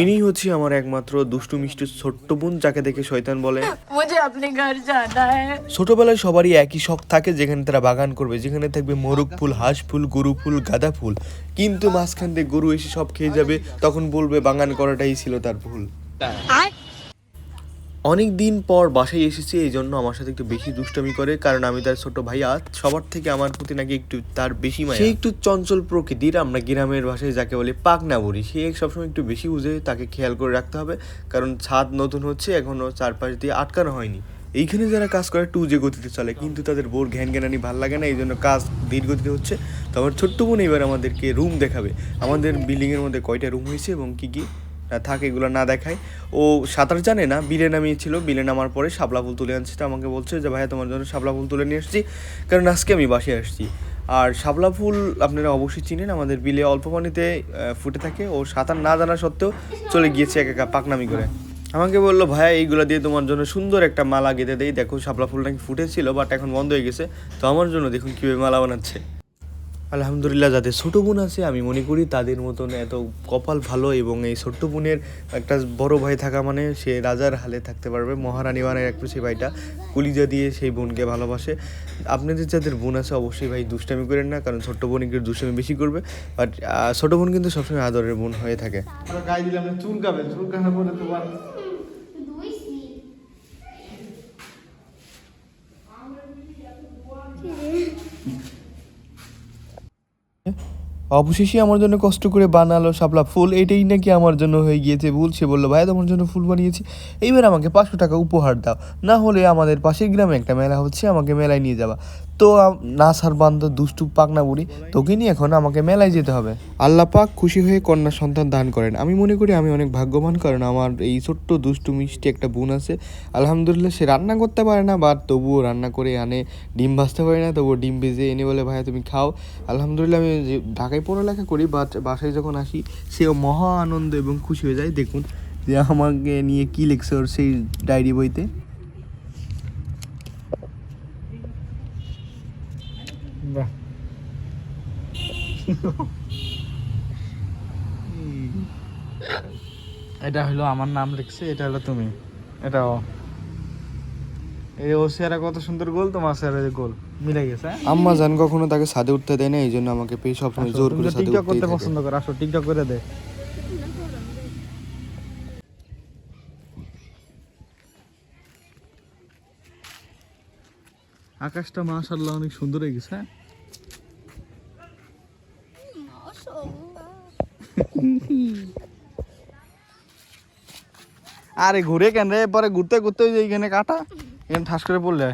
ইনি হচ্ছে আমার একমাত্র দুষ্টু মিষ্টি ছোট্ট বোন যাকে দেখে শয়তান বলে ছোটবেলায় সবারই একই শখ থাকে যেখানে তারা বাগান করবে যেখানে থাকবে মোরগ ফুল হাঁস ফুল গরু ফুল গাঁদা ফুল। কিন্তু মাঝখান দিয়ে গরু এসে সব খেয়ে যাবে তখন বলবে বাগান করাটাই ছিল তার ভুল। অনেক দিন পর বাসায় এসেছে এই জন্য আমার সাথে একটু বেশি দুষ্টমি করে, কারণ আমি তার ছোট ভাইয়া, সবার থেকে আমার প্রতি নাকি একটু তার বেশি মায়া। সে একটু চঞ্চল প্রকৃতির, আমরা গ্রামের ভাষায় যাকে বলি পাকনা বলি সে সবসময় একটু বেশি বুঝে, তাকে খেয়াল করে রাখতে হবে, কারণ ছাদ নতুন হচ্ছে, এখনও চারপাশ দিয়ে আটকানো হয়নি। এইখানে যারা কাজ করে টু যে গতিতে চলে, কিন্তু তাদের বোর ঘ্যান জ্ঞানানি ভালো লাগে না এই জন্য কাজ ধীর গতিতে হচ্ছে। তো আমার ছোট্ট বোন এবার আমাদেরকে রুম দেখাবে। আমাদের বিল্ডিংয়ের মধ্যে কয়টা রুম হয়েছে এবং কী কী? থাকে, এগুলো না দেখায় ও সাঁতার জানে না, বিলে নামিয়েছিল, বিলে নামার পরে শাপলা ফুল তুলে আনছে। আমাকে বলছে যে, ভাইয়া, তোমার জন্য শাপলা ফুল তুলে নিয়ে এসেছি। কারণ আজকে আমি বাসায় আসছি। আর শাপলা ফুল আপনারা অবশ্যই চিনেন, আমাদের বিলে অল্প পানিতে ফুটে থাকে। ও সাঁতার না জানা সত্ত্বেও চলে গিয়েছে একা একা পাকনামি করে। আমাকে বলল, ভাইয়া, এইগুলো দিয়ে তোমার জন্য সুন্দর একটা মালা গেঁথে দেই। দেখো, শাপলা ফুল নাকি ফুটেছিল বাট এখন বন্ধ হয়ে গেছে। তো আমার জন্য দেখুন কীভাবে মালা বানাচ্ছে। আলহামদুলিল্লাহ, যাদের ছোটো বোন আছে, আমি মনে করি তাদের মতন এত কপাল ভালো এবং এই ছোট্ট বোনের একটা বড় ভাই থাকা মানে সে রাজার হালে থাকতে পারবে। মহারানী বানের একটু সেই ভাইটা কুলিজা দিয়ে সেই বোনকে ভালোবাসে। আপনাদের যাদের বোন আছে, অবশ্যই ভাই দুষ্টামি করেন না, কারণ ছোট্ট বোন একটু দুষ্টামি বেশি করবে। বাট ছোটো বোন কিন্তু সবসময় আদরের বোন হয়ে থাকে। দিলাম তোমার অবশেষে আমার জন্য কষ্ট করে বানালো শাপলা ফুল। এটাই নাকি আমার জন্য হয়ে গিয়েছে ভুল? সে বলল ভাই তোমার জন্য ফুল বানিয়েছি। এইবার আমাকে পাঁচশো টাকা উপহার দাও। না হলে আমাদের পাশের গ্রামে একটা মেলা হচ্ছে, আমাকে মেলায় নিয়ে যাবা। তো না সার বান্ধ দুষ্টু পাকনা বুড়ি, তোকে নিয়ে এখন আমাকে মেলায় যেতে হবে। আল্লাহ পাক খুশি হয়ে কন্যা সন্তান দান করেন। আমি মনে করি আমি অনেক ভাগ্যবান, কারণ আমার এই ছোট্ট, দুষ্টু, মিষ্টি একটা বোন আছে। আলহামদুলিল্লাহ, সে রান্না করতে পারে না বাট তবুও রান্না করে আনে, ডিম ভাজতে পারে না, তবুও ডিম ভেজে এনে বলে, ভাইয়া, তুমি খাও। আলহামদুলিল্লাহ, আমি যে ঢাকায় পড়ালেখা করি বাট বাসায় যখন আসি, সেও মহা আনন্দ এবং খুশি হয়ে যায়। দেখুন যে আমাকে নিয়ে কী লিখছে ওর সেই ডায়েরি বইতে। বাহ এটা হলো আমার নাম লিখছে এটা হলো তুমি। এটা ও। এই ও চেহারা কত সুন্দর গোল তোমার চেহারা গোল। মিলে গেছে হ্যাঁ? আম্মা জান কখনো তাকে ছাদে উঠতে দেয় না এই জন্য আমাকে পেয়ে সবসময় জোর করে ছাদে টিকটক করতে পছন্দ করো আসো টিকটক করে দে। আকাশটা মাশাআল্লাহ অনেক সুন্দর হয়ে গেছে হ্যাঁ? আরে ঘুরে কেন রে? পরে ঘুরতে ঘুরতে যে এখানে কাটা এখানে ঠাস করে পড়লে